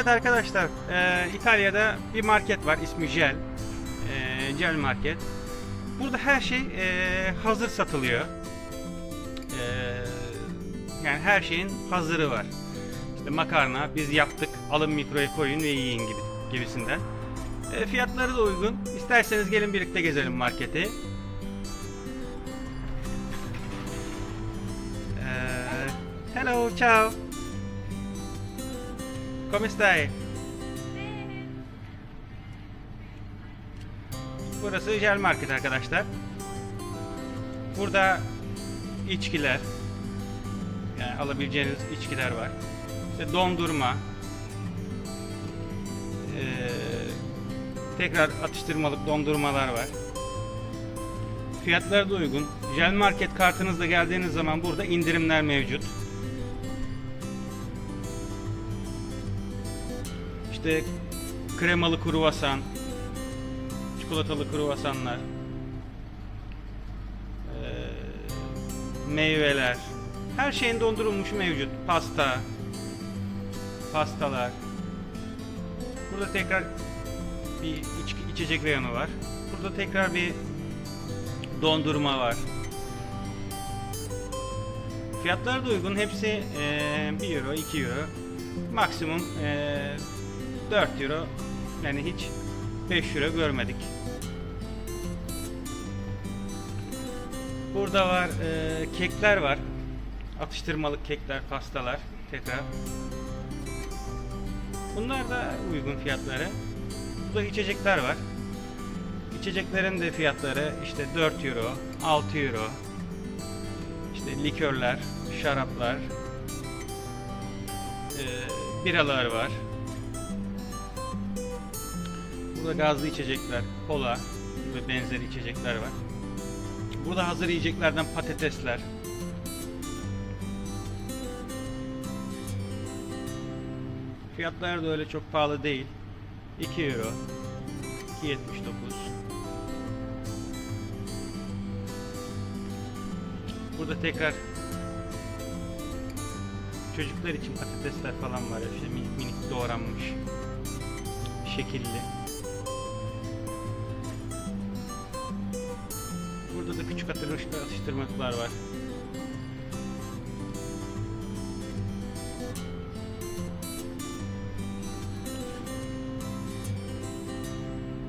Evet arkadaşlar, e, İtalya'da bir market var ismi Gel. E, Gel Market. Burada her şey e, hazır satılıyor. E, yani her şeyin hazırı var. İşte makarna biz yaptık, alın mikroya koyun ve yiyin gibi gibisinden. E, fiyatları da uygun. İsterseniz gelin birlikte gezelim marketi. E, hello, ciao. Come stai? Burası Jel Market arkadaşlar. Burada içkiler, yani alabileceğiniz içkiler var. İşte dondurma, eee, tekrar atıştırmalık dondurmalar var. Fiyatları da uygun. Jel Market kartınızla geldiğiniz zaman burada indirimler mevcut. İşte kremalı kruvasan, çikolatalı kruvasanlar, meyveler, her şeyin dondurulmuş mevcut. Pasta, pastalar. Burada tekrar bir içki, içecek reyonu var. Burada tekrar bir dondurma var. Fiyatları da uygun. Hepsi eee 1 euro, 2 euro. Maksimum eee 4 euro. Yani hiç 5 euro görmedik. Burada var eee, kekler var. Atıştırmalık kekler, pastalar tekrar. Bunlar da uygun fiyatları. Burada içecekler var. İçeceklerin de fiyatları işte 4 euro, 6 euro. İşte likörler, şaraplar, eee, biralar var. Burada gazlı içecekler, kola ve benzeri içecekler var. Burada hazır yiyeceklerden patatesler. Fiyatlar da öyle çok pahalı değil. 2 euro. 2.79. Burada tekrar çocuklar için patatesler falan var. İşte minik minik doğranmış. Şekilli. Burada da küçük atıştırmalıklar var.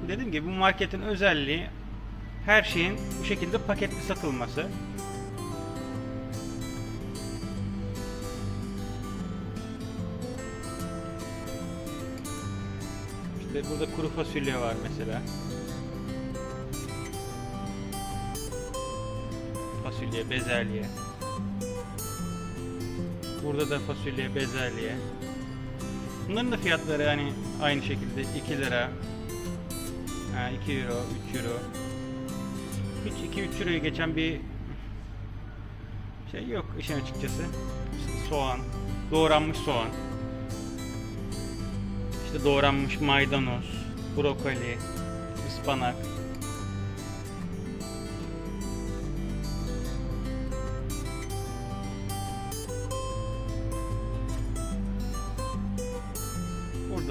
Dediğim gibi bu marketin özelliği her şeyin bu şekilde paketli satılması. İşte burada kuru fasulye var mesela. Fasulye, bezelye. Burada da fasulye, bezelye. Bunların da fiyatları hani aynı şekilde 2 lira, ha, 2 euro, 3 euro. Hiç 2-3 euroyu geçen bir şey yok işin açıkçası. İşte soğan, doğranmış soğan. İşte doğranmış maydanoz, brokoli, ıspanak.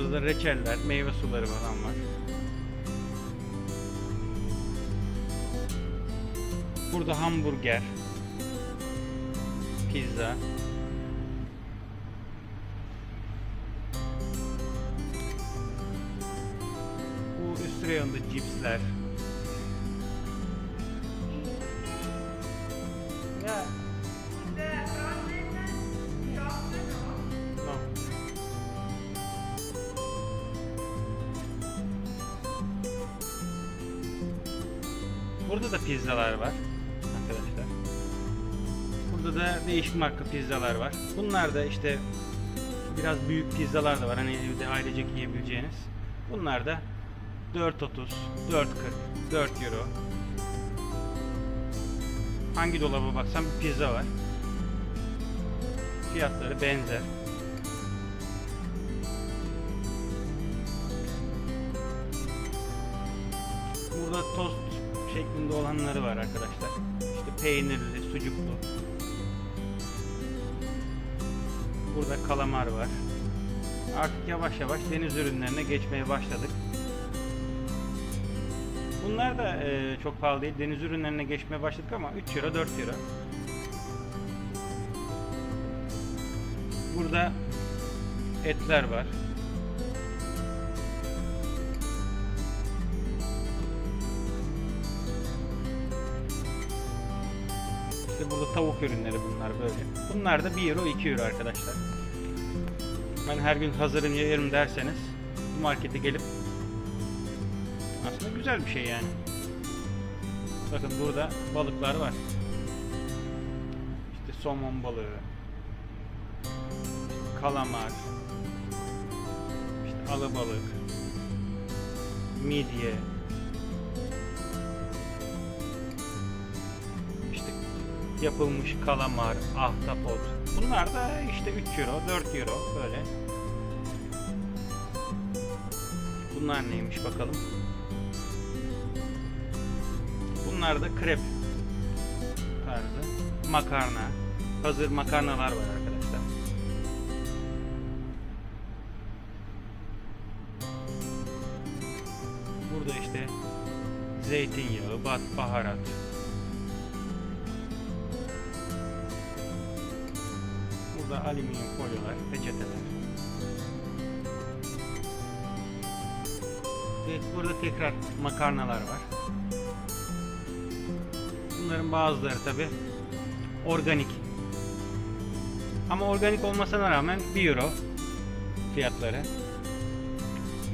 Burada da reçeller, meyve suları falan var. Burada hamburger, pizza. Bu üst reyonda cipsler. Değişik marka pizzalar var. Bunlar da işte biraz büyük pizzalar da var. Hani evde ailecek yiyebileceğiniz. Bunlar da 4.30, 4.40, 4 euro. Hangi dolaba baksam bir pizza var. Fiyatları benzer. Burada tost şeklinde olanları var arkadaşlar. İşte peynirli, sucuklu. Burada kalamar var. Artık yavaş yavaş deniz ürünlerine geçmeye başladık. Bunlar da e, çok pahalı değil. Deniz ürünlerine geçmeye başladık ama 3 euro 4 euro. Burada etler var. İşte burada tavuk ürünleri bunlar böyle. Bunlar da 1 euro 2 euro arkadaşlar. Ben her gün hazırım yerim derseniz bu markete gelip aslında güzel bir şey yani. Bakın burada balıklar var. İşte somon balığı, kalamar, işte alabalık, midye, işte yapılmış kalamar, ahtapot. Bunlar da işte 3 euro, 4 euro böyle. Bunlar neymiş bakalım. Bunlar da krep tarzı. Makarna. Hazır makarnalar var arkadaşlar. Burada işte zeytinyağı, bat, baharat. Burada alüminyum folyolar, peçeteler. Evet, burada tekrar makarnalar var. Bunların bazıları tabi organik. Ama organik olmasına rağmen 1 euro fiyatları.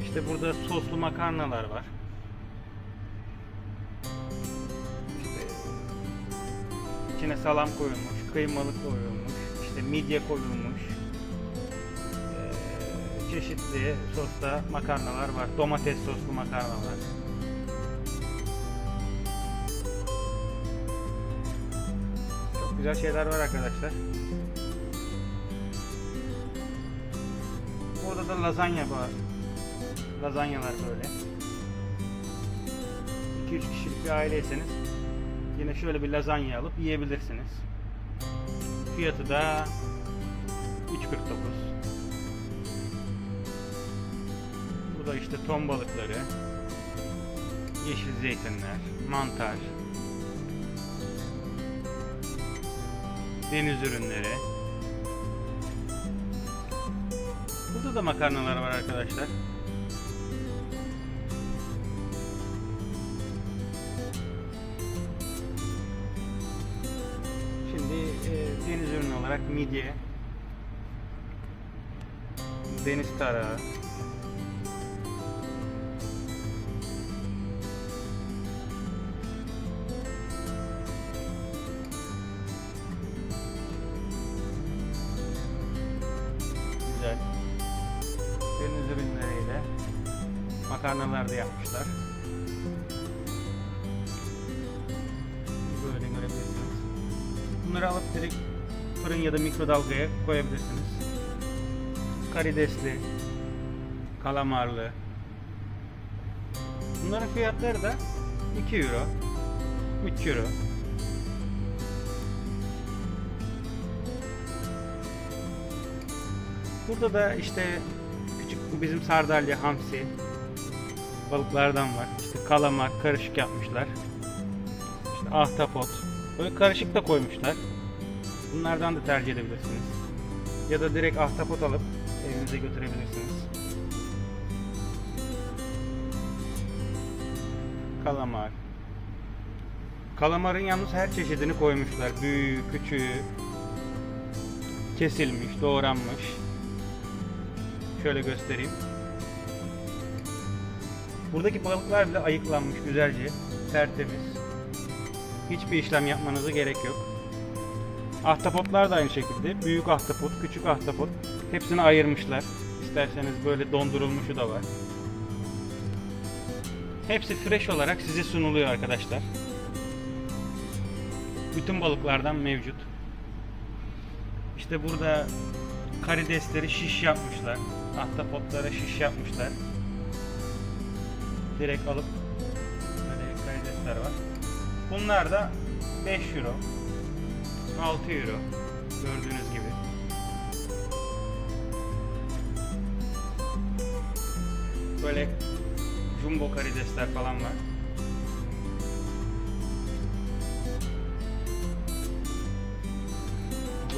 İşte burada soslu makarnalar var. İşte içine salam koyulmuş, kıymalı koyulmuş, işte midye koyulmuş. Ee, çeşitli sosta makarnalar var. Domates soslu makarnalar. Çok güzel şeyler var arkadaşlar. Burada da lazanya var. Lazanyalar böyle. 2-3 kişilik bir aileyseniz yine şöyle bir lazanya alıp yiyebilirsiniz. Fiyatı da 3.49. Bu da işte ton balıkları, yeşil zeytinler, mantar, deniz ürünleri. Burada da makarnalar var arkadaşlar. Deniz ürünü olarak midye, deniz tarağı, güzel deniz ürünleriyle makarnalar da yapmışlar. Böyle görebilirsiniz. Bunları alıp direkt fırın ya da mikrodalgaya koyabilirsiniz. Karidesli, kalamarlı. Bunların fiyatları da 2 euro, 3 euro. Burada da işte küçük bu bizim sardalya, hamsi balıklardan var. İşte kalamar karışık yapmışlar. İşte ahtapot. Böyle karışık da koymuşlar. Bunlardan da tercih edebilirsiniz. Ya da direkt ahtapot alıp evinize götürebilirsiniz. Kalamar. Kalamarın yalnız her çeşidini koymuşlar. Büyüğü, küçüğü, kesilmiş, doğranmış. Şöyle göstereyim. Buradaki balıklar bile ayıklanmış güzelce, tertemiz. Hiçbir işlem yapmanıza gerek yok. Ahtapotlar da aynı şekilde. Büyük ahtapot, küçük ahtapot. Hepsini ayırmışlar. İsterseniz böyle dondurulmuşu da var. Hepsi fresh olarak size sunuluyor arkadaşlar. Bütün balıklardan mevcut. İşte burada karidesleri şiş yapmışlar. Ahtapotlara şiş yapmışlar. Direkt alıp böyle karidesler var. Bunlar da 5 euro. 6 euro. Gördüğünüz gibi. Böyle jumbo karidesler falan var.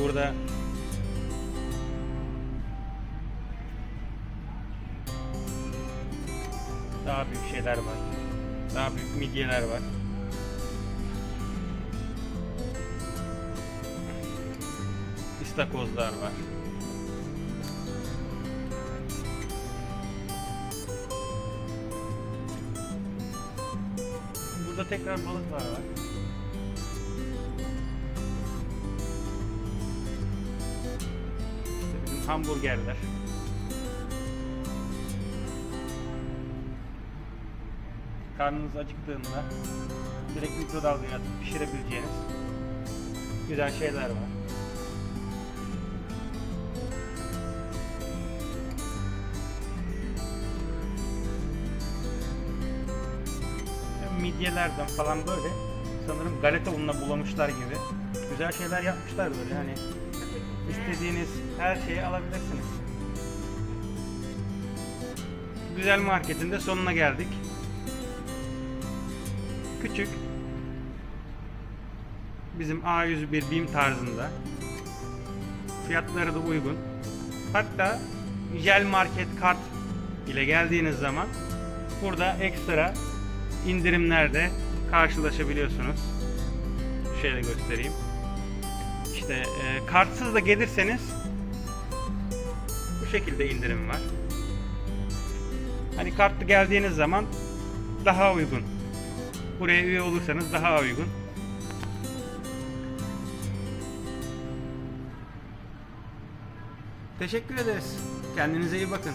Burada daha büyük şeyler var. Daha büyük midyeler var. İstakozlar var. Burada tekrar balıklar var. İşte bizim hamburgerler. Karnınız acıktığında direkt mikrodalgaya pişirebileceğiniz güzel şeyler var. Midyelerden falan böyle sanırım galeta ununa bulamışlar gibi güzel şeyler yapmışlar böyle hani istediğiniz her şeyi alabilirsiniz. Güzel marketin de sonuna geldik. Küçük bizim A101 BİM tarzında fiyatları da uygun. Hatta Jel Market kart ile geldiğiniz zaman burada ekstra indirimlerde karşılaşabiliyorsunuz. Şöyle göstereyim. İşte e, kartsız da gelirseniz bu şekilde indirim var. Hani kartlı geldiğiniz zaman daha uygun. Buraya üye olursanız daha uygun. Teşekkür ederiz. Kendinize iyi bakın.